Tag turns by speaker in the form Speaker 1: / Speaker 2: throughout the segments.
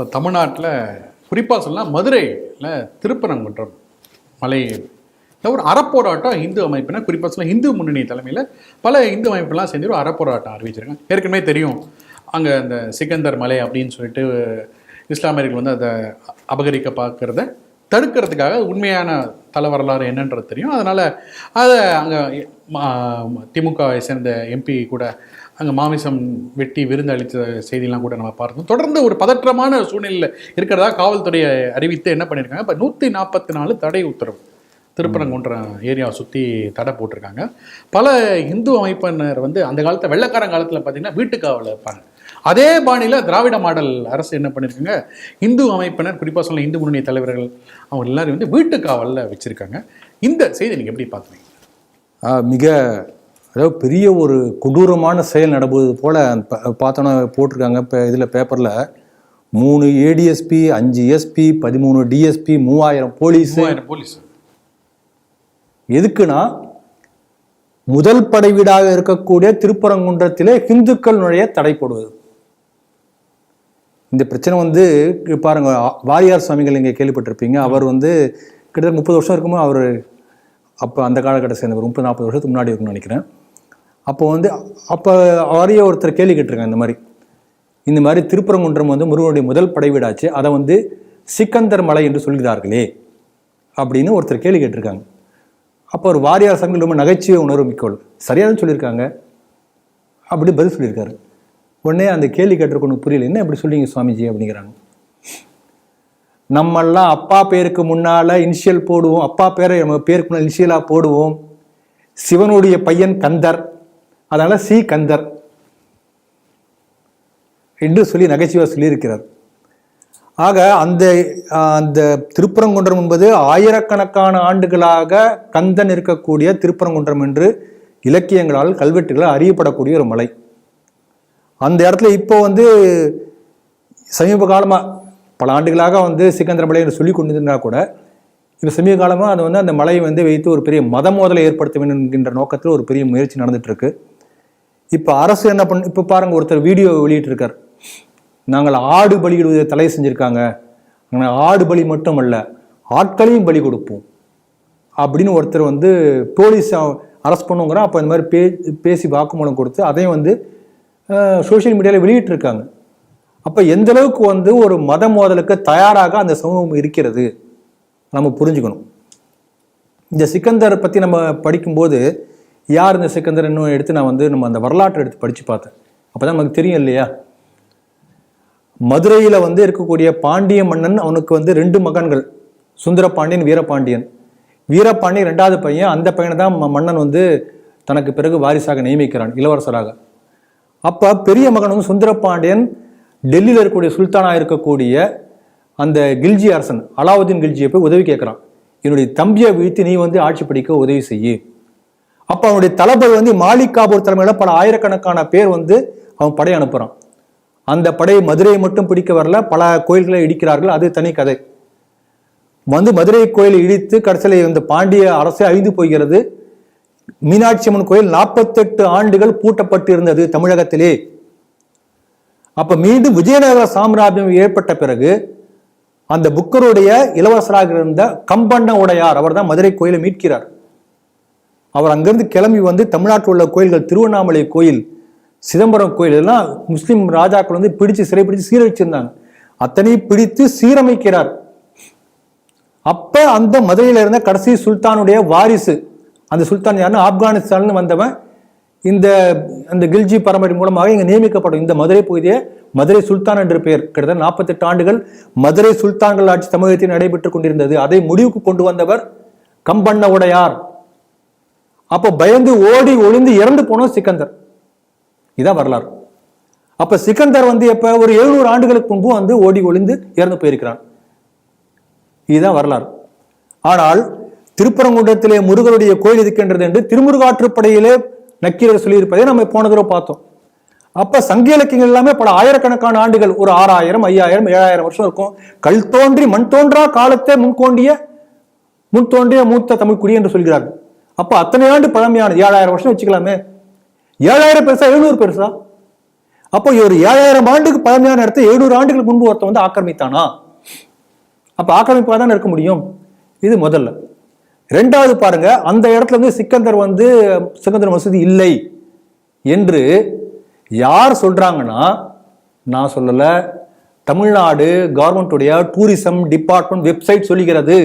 Speaker 1: இப்போ தமிழ்நாட்டில் குறிப்பாக சொல்லலாம் மதுரையில் திருப்பரங்குன்றம் மலை இல்ல ஒரு அறப்போராட்டம் இந்து அமைப்பினர் குறிப்பாக சொல்ல இந்து முன்னணி தலைமையில் பல இந்து அமைப்புலாம் சேர்ந்து ஒரு அறப்போராட்டம் அறிவிச்சிருக்காங்க ஏற்கனவே தெரியும். அங்கே அந்த சிக்கந்தர் மலை அப்படின்னு சொல்லிட்டு இஸ்லாமியர்கள் வந்து அதை அபகரிக்க பார்க்குறத தடுக்கிறதுக்காக உண்மையான தலை வரலாறு என்னன்றது தெரியும். அதனால் அதை அங்கே திமுகவை சேர்ந்த எம்பி கூட அங்கே மாமிசம் வெட்டி விருந்து அளித்த செய்தியெல்லாம் கூட நம்ம பார்த்தோம். தொடர்ந்து ஒரு பதற்றமான சூழ்நிலையில் இருக்கிறதா காவல்துறையை அறிவித்து என்ன பண்ணியிருக்காங்க? இப்போ நூற்றி நாற்பத்தி நாலு தடை உத்தரவு. திருப்பரங்குன்றம் ஏரியாவை சுற்றி தடை போட்டிருக்காங்க. பல இந்து அமைப்பினர் வந்து அந்த காலத்தில் வெள்ளக்காரன் காலத்தில் பார்த்தீங்கன்னா வீட்டுக்காவலில் இருப்பாங்க அதே பாணியில் திராவிட மாடல் அரசு என்ன பண்ணியிருக்காங்க? இந்து அமைப்பினர் குறிப்பாக சொல்ல இந்து முன்னணி தலைவர்கள் அவங்க எல்லாரும் வந்து வீட்டுக்காவலில் வச்சுருக்காங்க. இந்த செய்தி நீங்கள் எப்படி பார்க்குறீங்க?
Speaker 2: மிக அதாவது பெரிய ஒரு கொடூரமான செயல் நடப்பது போல பார்த்தோன்னா போட்டிருக்காங்க. இப்போ இதில் பேப்பரில் மூணு ஏடிஎஸ்பி அஞ்சு எஸ்பி பதிமூணு டிஎஸ்பி மூவாயிரம் போலீஸ்
Speaker 1: போலீஸ்
Speaker 2: எதுக்குன்னா முதல் படை வீடாக இருக்கக்கூடிய திருப்பரங்குன்றத்திலே இந்துக்கள் நுழைய தடை போடுவது இந்த பிரச்சனை வந்து பாருங்க வாரியார் சுவாமிகள் இங்கே கேள்விப்பட்டிருப்பீங்க. அவர் வந்து கிட்டத்தட்ட முப்பது வருஷம் இருக்குமோ அவர் அப்போ அந்த காலகட்டத்தை சேர்ந்தவர் முப்பது நாற்பது வருஷத்துக்கு முன்னாடி இருக்குன்னு நினைக்கிறேன். அப்போ வந்து அப்போ அவரையே ஒருத்தர் கேள்வி கேட்டிருக்காங்க இந்த மாதிரி. இந்த மாதிரி திருப்பரங்குன்றம் வந்து முருகனுடைய முதல் படை வீடாச்சு. அதை வந்து சிக்கந்தர் மலை என்று சொல்கிறார்களே அப்படின்னு ஒருத்தர் கேள்வி கேட்டிருக்காங்க. அப்போ ஒரு வாரியார் சங்கம் ரொம்ப நகைச்சுவை உணர்வு மிக்கோள் சரியாக சொல்லியிருக்காங்க. அப்படி பதில் சொல்லியிருக்காரு. உடனே அந்த கேள்வி கேட்டிருக்க புரியல. என்ன இப்படி சொல்லிங்க சுவாமிஜி அப்படிங்கிறாங்க. நம்மெல்லாம் அப்பா பேருக்கு முன்னால இனிஷியல் போடுவோம். அப்பா பேரை நம்ம பேருக்கு முன்னால் இனிஷியலாக போடுவோம். சிவனுடைய பையன் கந்தர். அதனால சி கந்தர். என்று சொல்லி நகைச்சுவை சொல்லியிருக்கிறார். ஆக அந்த அந்த திருப்பரங்குன்றம் என்பது ஆயிரக்கணக்கான ஆண்டுகளாக கந்தன் இருக்கக்கூடிய திருப்பரங்குன்றம் என்று இலக்கியங்களால் கல்வெட்டுகளால் அறியப்படக்கூடிய ஒரு மலை. அந்த இடத்துல இப்போ வந்து சமீப காலமாக பல ஆண்டுகளாக வந்து சிக்கந்தர மலை என்று சொல்லி கொண்டு இருந்தால் கூட இப்போ சமீப காலமாக அது வந்து அந்த மலையை வந்து வைத்து ஒரு பெரிய மத மோதலை ஏற்படுத்த வேண்டும் என்கின்ற நோக்கத்தில் ஒரு பெரிய முயற்சி நடந்துட்டு இப்போ அரசு என்ன பண்ண இப்போ பாருங்கள் ஒருத்தர் வீடியோ வெளியிட்டிருக்கார். நாங்கள் ஆடு பலியிடுவதை தடை செஞ்சுருக்காங்க. நாங்கள் ஆடு பலி மட்டும் அல்ல ஆட்களையும் பலி கொடுப்போம். அப்படின்னு ஒருத்தர் வந்து போலீஸ் அரெஸ்ட் பண்ணுங்கிறோம் அப்போ இந்த மாதிரி பே பேசி வாக்குமூலம் கொடுத்து அதையும் வந்து சோஷியல் மீடியாவில் வெளியிட்டிருக்காங்க. அப்போ எந்த அளவுக்கு வந்து ஒரு மத மோதலுக்கு தயாராக அந்த சமூகம் இருக்கிறது? நம்ம புரிஞ்சுக்கணும். இந்த சிக்கந்தர் பற்றி நம்ம படிக்கும்போது யார் இந்த சிக்கந்தர் இன்னும் எடுத்து நான் வந்து நம்ம அந்த வரலாற்றை எடுத்து படித்து பார்த்தேன். அப்போ தான் நமக்கு தெரியும் இல்லையா? மதுரையில் வந்து இருக்கக்கூடிய பாண்டிய மன்னன் அவனுக்கு வந்து ரெண்டு மகன்கள். சுந்தரபாண்டியன் வீரபாண்டியன். வீரபாண்டியன் ரெண்டாவது பையன் அந்த பையனை தான் மன்னன் வந்து தனக்கு பிறகு வாரிசாக நியமிக்கிறான் இளவரசராக. அப்போ பெரிய மகன் வந்து சுந்தரபாண்டியன் டெல்லியில் இருக்கக்கூடிய சுல்தானாக இருக்கக்கூடிய அந்த கில்ஜி அரசன் அலாவுதீன் கில்ஜியை போய் உதவி கேட்குறான். என்னுடைய தம்பியை வீழ்த்தி நீ வந்து ஆட்சி பிடிக்க உதவி செய்யு. அப்போ அவனுடைய தளபதி வந்து மாலிக் காபூர் பல ஆயிரக்கணக்கான பேர் வந்து அவன் படை அனுப்புகிறான் அந்த படை மதுரையை மட்டும் பிடிக்க வரல பல கோயில்களை இடிக்கிறார்கள் அது தனி கதை. வந்து மதுரை கோயிலை இடித்து கடைசியில் இந்த பாண்டிய அரசே அழிந்து போகிறது. மீனாட்சி அம்மன் கோயில் நாற்பத்தெட்டு ஆண்டுகள் பூட்டப்பட்டு இருந்தது தமிழகத்திலே. அப்போ மீண்டும் விஜயநகர சாம்ராஜ்யம் ஏற்பட்ட பிறகு அந்த புக்கருடைய இளவரசராக இருந்த கம்பண்ண உடையார் அவர் தான் மதுரை கோயிலை மீட்கிறார். அவர் அங்கிருந்து கிளம்பி வந்து தமிழ்நாட்டில் உள்ள கோயில்கள் திருவண்ணாமலை கோயில் சிதம்பரம் கோயில் எல்லாம் முஸ்லீம் ராஜாக்கள் வந்து பிடிச்சு சிறைப்பிடிச்சு சீரழிச்சிருந்தாங்க. அத்தனை பிடித்து சீரமைக்கிறார். அப்ப அந்த மதுரையில இருந்த கடைசி சுல்தானுடைய வாரிசு அந்த சுல்தான் யாருன்னு ஆப்கானிஸ்தான்ல வந்தவன் இந்த அந்த கில்ஜி பரம்பரை மூலமாக இங்கே நியமிக்கப்படும் இந்த மதுரை பகுதியை மதுரை சுல்தான் என்று பெயர். கிட்டத்தட்ட நாற்பத்தெட்டு ஆண்டுகள் மதுரை சுல்தான்கள் ஆட்சி தமிழகத்தில் நடைபெற்றுக் கொண்டிருந்தது. அதை முடிவுக்கு கொண்டு வந்தவர் கம்பண்ண உடையார். அப்போ பயந்து ஓடி ஒளிந்து இறந்து போனோம் சிக்கந்தர். இதான் வரலாறு. அப்ப சிக்கந்தர் வந்து எப்ப ஒரு எழுநூறு ஆண்டுகளுக்கு முன்பு வந்து ஓடி ஒளிந்து இறந்து போயிருக்கிறான் இதுதான் வரலாறு. ஆனால் திருப்பரங்குன்றத்திலே முருகனுடைய கோயில் இருக்கின்றது என்று திருமுருகாற்றுப்படையிலே நக்கீரர் சொல்லியிருப்பதை நம்ம போன தடவை பார்த்தோம். அப்ப சங்க இலக்கியங்கள் எல்லாமே பல ஆயிரக்கணக்கான ஆண்டுகள் ஒரு ஆறாயிரம் ஐயாயிரம் ஏழாயிரம் வருஷம் இருக்கும். கல் தோன்றி மண் தோன்றா காலத்தை முன்கோண்டிய முன் தோன்றிய மூத்த தமிழ் குடி என்று சொல்கிறார்கள். அப்ப அத்தனை ஆண்டு பழமையானது. ஏழாயிரம் வருஷம் வச்சுக்கலாமே. ஏழாயிரம் பெருசா எழுநூறு பெருசா? அப்போ ஒரு ஏழாயிரம் ஆண்டுக்கு பழமையான இடத்தை எழுநூறு ஆண்டுகளுக்கு முன்பு ஒருத்தன் வந்து ஆக்கிரமித்தானா? அப்ப ஆக்கிரமிப்பாக தான் இருக்க முடியும். இது முதல்ல. ரெண்டாவது பாருங்க அந்த இடத்துல வந்து சிக்கந்தர் வந்து சிக்கந்தர் மசூதி இல்லை என்று யார் சொல்றாங்கன்னா நான் சொல்லல தமிழ்நாடு கவர்மெண்ட்டுடைய டூரிசம் டிபார்ட்மெண்ட் வெப்சைட் சொல்லுகிறது.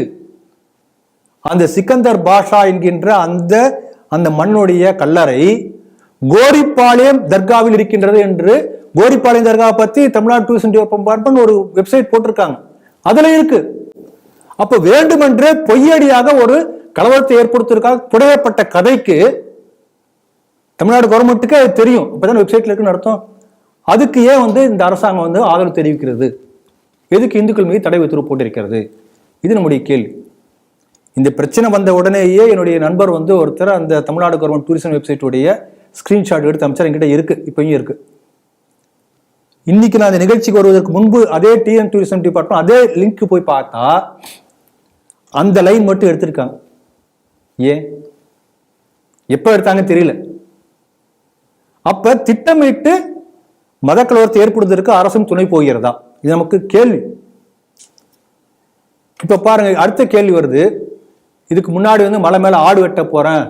Speaker 2: அந்த சிக்கந்தர் பாஷா என்கின்ற அந்த அந்த மண்ணுடைய கல்லறை கோரிப்பாளையம் தர்காவில் இருக்கின்றது என்று கோரிப்பாளையம் தர்கா பத்தி தமிழ்நாடு டூரிசம் டிபார்ட்மெண்ட் ஒரு வெப்சைட் போட்டிருக்காங்க. அதுல இருக்கு. அப்ப வேண்டுமென்றே பொய்யடியாக ஒரு கலவரத்தை ஏற்படுத்துவதற்காக புடையப்பட்ட கதைக்கு தமிழ்நாடு கவர்மெண்ட்டுக்கு அது தெரியும். இப்போதான் வெப்சைட்ல இருக்குன்னு அர்த்தம். அதுக்கு ஏன் வந்து இந்த அரசாங்கம் வந்து ஆதரவு தெரிவிக்கிறது? எதுக்கு இந்துக்கள் மீது தடை உத்தரவு போட்டிருக்கிறது? இது நம்முடைய கேள்வி. இந்த பிரச்சனை வந்த உடனேயே என்னுடைய நண்பர் வந்து ஒருத்தர் அந்த தமிழ்நாடு கவர்மெண்ட் டூரிசம் வெப்சைட்டுடைய ஸ்கிரீன்ஷாட் எடுத்து அமைச்சர். என்கிட்ட இருக்கு. இப்பயும் இருக்கு. இன்னைக்கு நான் அந்த நிகழ்ச்சிக்கு வருவதற்கு முன்பு அதே டிஎன் டூரிசம் டிபார்ட்மெண்ட் அதே லிங்க் போய் பார்த்தா அந்த லைன் மட்டும் எடுத்திருக்காங்க. ஏன்? எப்போ எடுத்தாங்க தெரியல. அப்போ திட்டமிட்டு மதக்கலவரத்தை ஏற்படுவதற்கு அரசும் துணை போகிறதா? இது நமக்கு கேள்வி. இப்போ பாருங்க அடுத்த கேள்வி வருது. இதுக்கு முன்னாடி வந்து மலை மேலே ஆடு வெட்ட போகிறேன்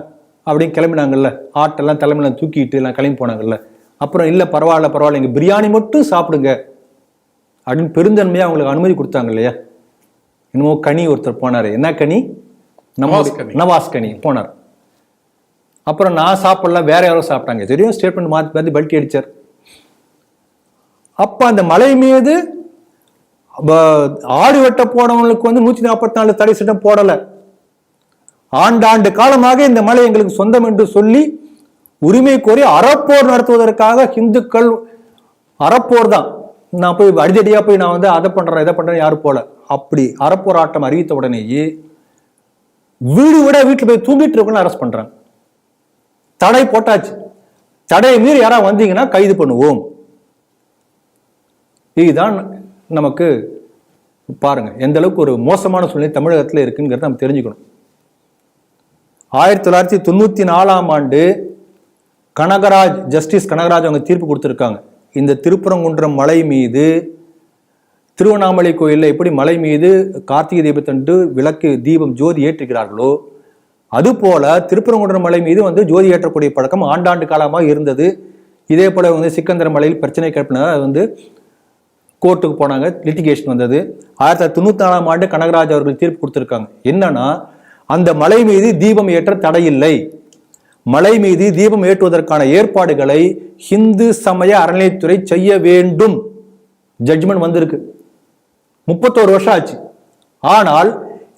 Speaker 2: அப்படின்னு கிளம்பினாங்கல்ல. ஆட்டெல்லாம் தலைமையில தூக்கிட்டு எல்லாம் கிளம்பி போனாங்கல்ல. அப்புறம் இல்லை பரவாயில்ல பரவாயில்ல இங்கே பிரியாணி மட்டும் சாப்பிடுங்க அப்படின்னு பெருந்தன்மையாக அவங்களுக்கு அனுமதி கொடுத்தாங்க இல்லையா? என்னமோ கனி ஒருத்தர் போனாரு. என்ன கனி? நம்ம
Speaker 1: நவாஸ் கனி.
Speaker 2: நவாஸ் கனி போனார். அப்புறம் நான் சாப்பிடல வேற யாரோ சாப்பிட்டாங்க. தெரியும் ஸ்டேட்மெண்ட் மாத்தி மாத்தி பல்ட்டி அடிச்சார். அப்ப அந்த மலை மீது ஆடு வெட்ட போனவங்களுக்கு வந்து நூத்தி நாற்பத்தி நாலு தடை சட்டம் போடல. ஆண்டாண்டு காலமாக இந்த மலை எங்களுக்கு சொந்தம் என்று சொல்லி உரிமை கோரி அறப்போர் நடத்துவதற்காக இந்துக்கள் அறப்போர் தான். நான் போய் அடிதடியா போய் நான் வந்து அதை பண்றேன் இதை பண்றேன் யாரும் போல. அப்படி அறப்போராட்டம் அறிவித்த உடனேயே வீடு விட வீட்டில் போய் தூங்கிட்டு இருக்கணும் அரெஸ்ட் பண்றாங்க. தடை போட்டாச்சு. தடையை மீறி யாராவது வந்தீங்கன்னா கைது பண்ணுவோம். இதுதான் நமக்கு பாருங்க எந்த அளவுக்கு ஒரு மோசமான சூழ்நிலை தமிழகத்தில் இருக்குங்கிறத நம்ம தெரிஞ்சுக்கணும். ஆயிரத்தி தொள்ளாயிரத்தி தொண்ணூத்தி நாலாம் ஆண்டு கனகராஜ் ஜஸ்டிஸ் கனகராஜ் அவங்க தீர்ப்பு கொடுத்துருக்காங்க. இந்த திருப்பரங்குன்றம் மலை மீது திருவண்ணாமலை கோயிலில் எப்படி மலை மீது கார்த்திகை தீபத்தன்று விளக்கு தீபம் ஜோதி ஏற்றுகிறார்களோ அதுபோல திருப்பரங்குன்ற மலை மீது வந்து ஜோதி ஏற்றக்கூடிய பழக்கம் ஆண்டாண்டு காலமாக இருந்தது. இதே போல வந்து சிக்கந்தர மலையில் பிரச்சனை கிளப்பினதால் அது வந்து கோர்ட்டுக்கு போனாங்க லிட்டிகேஷன் வந்தது. ஆயிரத்தி தொள்ளாயிரத்தி தொண்ணூத்தி நாலாம் ஆண்டு கனகராஜ் அவர்கள் தீர்ப்பு கொடுத்துருக்காங்க. என்னன்னா அந்த மலை மீது தீபம் ஏற்ற தடையில்லை. மலை மீது தீபம் ஏற்றுவதற்கான ஏற்பாடுகளை ஹிந்து சமய அறநிலையத்துறை செய்ய வேண்டும். ஜட்ஜ்மெண்ட் வந்திருக்கு. முப்பத்தோரு வருஷம் ஆச்சு. ஆனால்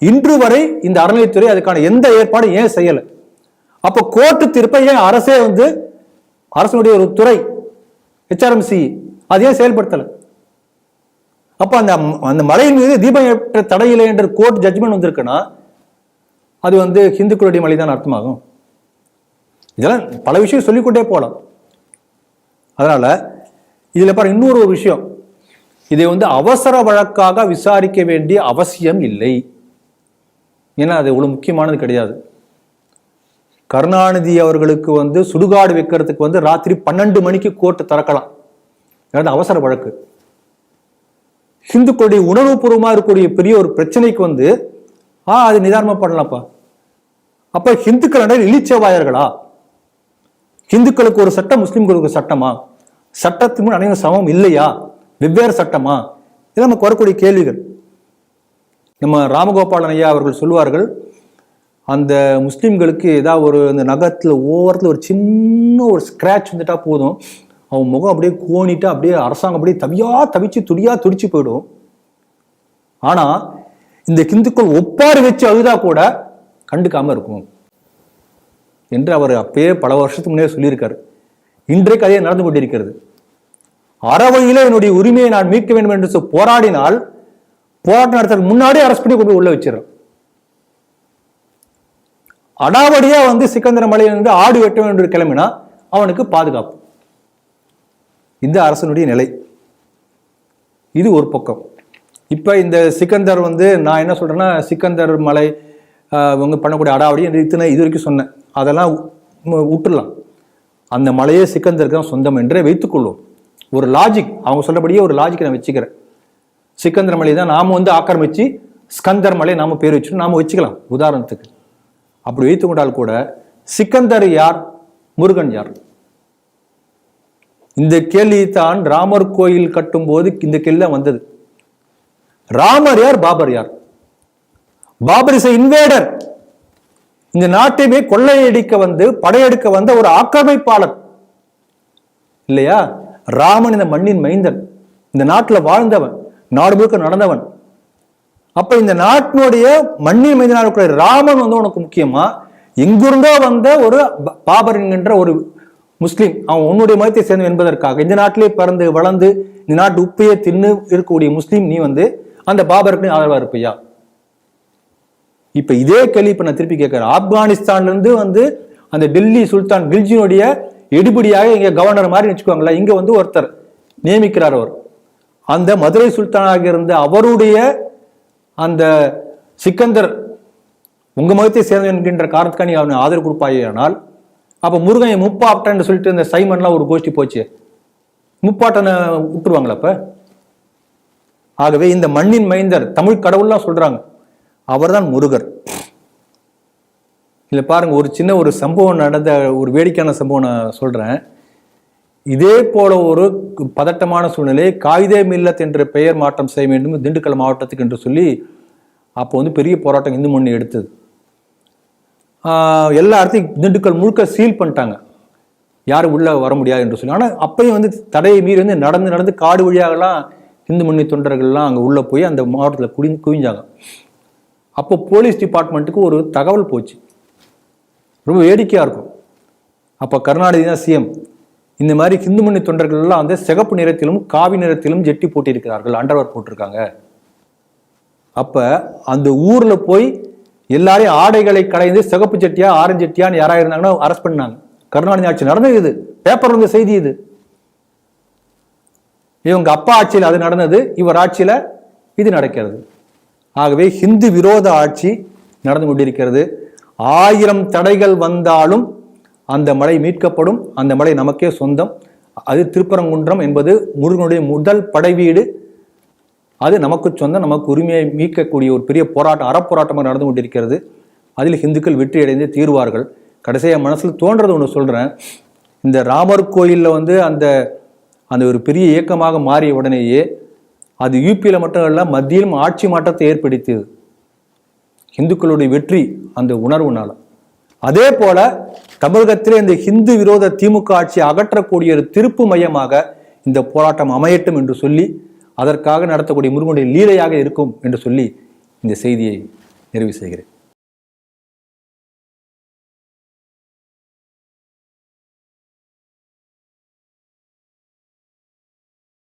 Speaker 2: இன்று வரை இந்த அறநிலைத்துறை அதுக்கான எந்த ஏற்பாடும் ஏன் செய்யலை? அப்போ கோர்ட்டு தீர்ப்பை ஏன் அரசே வந்து அரசனுடைய ஒரு துறை ஹெச்ஆர்எம்சி அது ஏன் செயல்படுத்தலை? அப்போ அந்த அந்த மலையின் மீது தீபம் ஏற்ற தடையில்லை என்ற கோர்ட் ஜட்ஜ்மெண்ட் வந்திருக்குன்னா அது வந்து ஹிந்துக்களுடைய மலை தான் அர்த்தமாகும். இதெல்லாம் பல விஷயம் சொல்லிக்கொண்டே போகலாம் அதனால இதில் பாரு இன்னொரு ஒரு விஷயம். இதை வந்து அவசர வழக்காக விசாரிக்க வேண்டிய அவசியம் இல்லை. ஏன்னா அது இவ்வளோ முக்கியமானது கிடையாது. கருணாநிதி அவர்களுக்கு வந்து சுடுகாடு வைக்கிறதுக்கு வந்து ராத்திரி பன்னெண்டு மணிக்கு கோர்ட்டு திறக்கலாம். அதாவது அவசர வழக்கு. ஹிந்துக்களுடைய உணர்வுபூர்வமாக இருக்கக்கூடிய பெரிய ஒரு பிரச்சனைக்கு வந்து ஆ அது நிதானமாக பண்ணலாம்ப்பா. அப்போ ஹிந்துக்கள் அனைவரும் இழிச்சவாயர்களா? ஹிந்துக்களுக்கு ஒரு சட்டம் முஸ்லீம்களுக்கு ஒரு சட்டமா? சட்டத்துக்கு முன் அனைவரும் சமம் இல்லையா? வெவ்வேறு சட்டமா? இது நமக்கு வரக்கூடிய கேள்விகள். நம்ம ராமகோபாலன் ஐயா அவர்கள் சொல்லுவார்கள் அந்த முஸ்லீம்களுக்கு ஏதாவது ஒரு அந்த நகரத்தில் ஓரத்தில் ஒரு சின்ன ஒரு ஸ்க்ராட்ச் வந்துட்டா போதும். அவன் முகம் அப்படியே கோணிட்டு அப்படியே அரசாங்கம் அப்படியே தவியா தவிச்சு துடியா துடிச்சு போயிடும். ஆனா இந்த ஹிந்துக்கள் ஒப்பாறு வச்சு அழுதா கூட கண்டுக்காம இருக்கும். என்று அவர் அப்பயே பல வருஷத்துக்கு முன்னே சொல்லியிருக்காரு. இன்றைக்கு அதே நடந்து கொண்டிருக்கிறது. அறவழியில என்னுடைய உரிமையை நான் மீட்க வேண்டும் என்று போராடினால் போராட்டம் நடத்துறதுக்கு முன்னாடியே அரசு பண்ணி கொண்டு போய் உள்ள வச்சிடறோம். அடாவடியா வந்து சிக்கந்தர மலையில இருந்து ஆடு வெட்ட வேண்டும் என்று கிளம்பினா அவனுக்கு பாதுகாப்பு. இந்த அரசனுடைய நிலை. இது ஒரு பக்கம். இப்போ இந்த சிக்கந்தர் வந்து நான் என்ன சொல்றேன்னா சிக்கந்தர் மலை இவங்க பண்ணக்கூடிய அடாவடி என்று இத்தனை இது வரைக்கும் சொன்னேன். அதெல்லாம் விட்டுடலாம் அந்த மலையே சிக்கந்தருக்கு தான் சொந்தம் என்றே வைத்துக்கொள்வோம். ஒரு லாஜிக் அவங்க சொல்றபடியே ஒரு லாஜிக் நான் வச்சுக்கிறேன். சிக்கந்தர் மலை தான் நாம வந்து ஆக்கிரமிச்சு ஸ்கந்தர் மலை நாம பேர் வச்சுட்டு நாம வச்சுக்கலாம் உதாரணத்துக்கு. அப்படி வைத்துக் கொண்டால் கூட சிக்கந்தர் யார்? முருகன் யார்? இந்த கேள்வி தான் ராமர் கோயில் கட்டும்போது இந்த கேள்வி தான் வந்தது. ராமர் யார்? பாபர் யார்? பாபர் இஸ் இன்வேடர் இந்த நாட்டையுமே கொள்ளையடிக்க வந்து படையெடுக்க வந்த ஒரு ஆக்கிரமிப்பாளர். இல்லையா? ராமன் இந்த மண்ணின் மைந்தன். இந்த நாட்டில் வாழ்ந்தவன் நாடு முழுக்க நடந்தவன். அப்ப இந்த நாட்டினுடைய மண்ணின் மைந்தனாக இருக்கிற ராமன் வந்து உனக்கு முக்கியமா? எங்கிருந்தோ வந்த ஒரு ப- பாபர் என்கின்ற ஒரு முஸ்லீம் அவன் உன்னுடைய மதத்தை சேர்ந்தவன் என்பதற்காக. இந்த நாட்டிலே பிறந்து வளர்ந்து இந்த நாட்டு உப்பையே தின்னு இருக்கக்கூடிய முஸ்லீம் நீ வந்து அந்த பாபருக்கு ஆதரவா இருப்பியா? இப்ப இதே கேள்வி இப்ப நான் திருப்பி கேட்கிறேன். ஆப்கானிஸ்தான்ல இருந்து வந்து அந்த டெல்லி சுல்தான் கில்ஜினுடைய எடுபடியாக இங்கே கவர்னர் மாதிரி வச்சுக்கோங்களேன் இங்கே வந்து ஒருத்தர் நியமிக்கிறார் அவர். அந்த மதுரை சுல்தானாக இருந்த அவருடைய அந்த சிக்கந்தர் உங்கள் மதத்தை சேர்ந்த என்கின்ற காரணத்துக்காக நீ அவனை ஆதரவு கொடுப்பாயானால் அப்போ முருகன் முப்பாட்டன்னு சொல்லிட்டு இந்த சைமன்லாம் ஒரு கோஷ்டி போச்சு. முப்பாட்டனை விட்டுருவாங்களா அப்போ? ஆகவே இந்த மண்ணின் மைந்தர் தமிழ் கடவுள்லாம் சொல்கிறாங்க அவர்தான் முருகர். இல்லை பாருங்கள் ஒரு சின்ன ஒரு சம்பவம் நடந்த ஒரு வேடிக்கையான சம்பவம் நான் சொல்கிறேன் இதே போல ஒரு பதட்டமான சூழ்நிலை காகிதே மில்லத் என்ற பெயர் மாற்றம் செய்ய வேண்டும் திண்டுக்கல் மாவட்டத்துக்கு என்று சொல்லி அப்போ வந்து பெரிய போராட்டம் இந்து முன்னணி எடுத்தது. எல்லா இடத்தையும் திண்டுக்கல் முழுக்க சீல் பண்ணிட்டாங்க. யாரும் உள்ளே வர முடியாது என்று சொல்லி. ஆனால் அப்பயும் வந்து தடையை மீறி வந்து நடந்து நடந்து காடு வழியாகலாம் இந்து முன்னணி தொண்டர்கள்லாம் அங்கே உள்ளே போய் அந்த மாவட்டத்தில் குடி குவிஞ்சாங்க. அப்போ போலீஸ் டிபார்ட்மெண்ட்டுக்கு ஒரு தகவல் போச்சு. ரொம்ப வேடிக்கையாக இருக்கும். அப்போ கருணாநிதி தான் சிஎம் இந்த மாதிரி ஹிந்து முன்னணி தொண்டர்கள் எல்லாம் வந்து சிகப்பு நிறத்திலும் காவி நிறத்திலும் ஜெட்டி போட்டிருக்கிறார்கள் அண்டர்வர் போட்டிருக்காங்க. அப்போ அந்த ஊரில் போய் எல்லாரையும் ஆடைகளை களைந்து சிகப்பு ஜெட்டியா ஆரஞ்சு ஜெட்டியான்னு யாராக இருந்தாங்கன்னா அரெஸ்ட் பண்ணாங்க. கருணாநிதி ஆட்சி நடந்தது இது. பேப்பர் வந்த செய்தி இது. இவங்க அப்பா ஆட்சியில் அது நடந்தது இவர் ஆட்சியில் இது நடக்கிறது. ஆகவே ஹிந்து விரோத ஆட்சி நடந்து கொண்டிருக்கிறது. ஆயிரம் தடைகள் வந்தாலும் அந்த மலை மீட்கப்படும். அந்த மலை நமக்கே சொந்தம். அது திருப்பரங்குன்றம் என்பது முருகனுடைய முதல் படைவீடு அது நமக்கு சொந்தம். நமக்கு உரிமையை மீட்கக்கூடிய ஒரு பெரிய போராட்டம் அறப்போராட்டமாக நடந்து கொண்டிருக்கிறது. அதில் இந்துக்கள் வெற்றி அடைந்து தீர்வார்கள். கடைசியாக மனசில் தோன்றது ஒன்று சொல்கிறேன் இந்த ராமர் கோயிலில் வந்து அந்த அந்த ஒரு பெரிய இயக்கமாக மாறிய உடனேயே அது யூபியில் மட்டும் இல்ல மத்தியிலும் ஆட்சி மாற்றத்தை ஏற்படுத்தியது. இந்துக்களுடைய வெற்றி அந்த உணர்வுனால அதே போல தமிழகத்திலே இந்த ஹிந்து விரோத திமுக ஆட்சியை அகற்றக்கூடிய ஒரு திருப்பு மையமாக இந்த போராட்டம் அமையட்டும் என்று சொல்லி அதற்காக நடத்தக்கூடிய முருகனுடைய லீலையாக இருக்கும் என்று சொல்லி இந்த செய்தியை நிறைவு செய்கிறேன்.